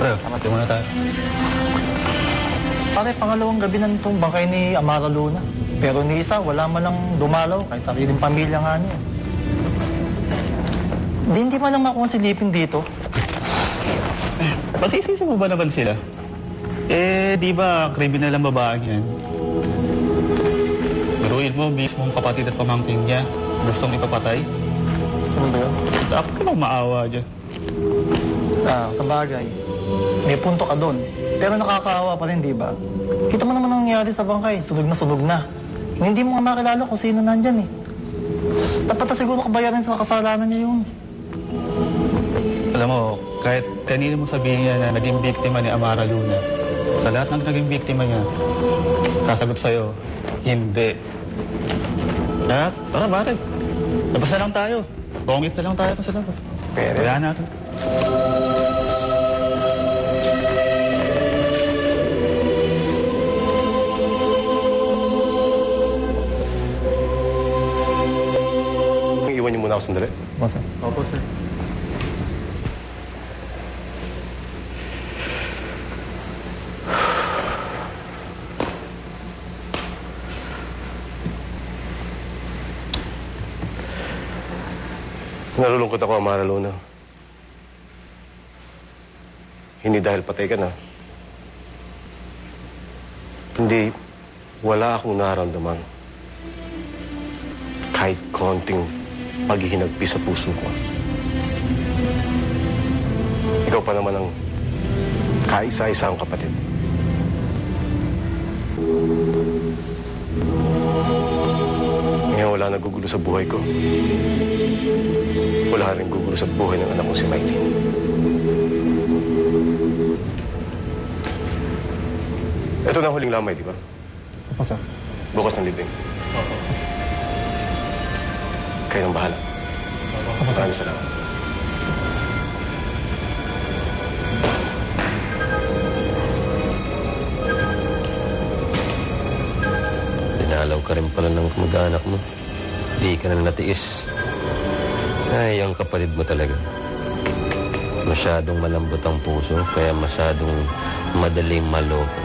Pre, kamati muna tayo. Pare, pangalawang gabi na itong bangkay ni Amara Luna. Pero ni isa, wala man lang dumalaw, kahit sariling pamilya nga niya. Di, hindi man lang makuha dito. Masisisi mo ba naman sila? Eh, di ba kriminal ang babaeng yan? Biruin mo, mismong kapatid at pamangkin niya. Gustong ipapatay? Ano ba yun? Dapat ka bang maawa dyan? Ah, sa bagay. May punto ka doon. Pero nakakaawa pa rin, di ba? Kita mo naman ang nangyayari sa bangkay. Sunog na sunog na. Hindi mo nga makilala kung sino nandyan eh. Dapat na siguro kabayaran sa kasalanan niya yun. Alam mo, kahit kanina mo sabihin niya na naging biktima ni Amara Luna, sa lahat ng naging biktima niya, sasagot sa'yo, hindi. Kaya, tara, bakit? Labas na lang tayo. Bongit na lang tayo sa labas. Pero- Kaya natin. Iwan niyo muna ako sandali. Basta. Opo, sir. Nalulungkot ako, Amara Luna. Hindi dahil patay ka na. Hindi, wala akong nararamdaman. Kahit konting paghihinagpi sa puso ko. Ikaw pa naman ang kaisa-isang kapatid. Ngayon wala nagugulo sa buhay ko. Wala rin gugulo sa buhay ng anak ko si Mylene. Ito na ang huling lamay, di ba? Basta. Bukas ng libing. Kayo nang bahala. Maraming salamat. Dinalaw ka rin pala ng kamag-anak mo. Di ka na natiis. Ay, ang kapatid mo talaga. Masyadong malambot ang puso, kaya masyadong madaling maloko.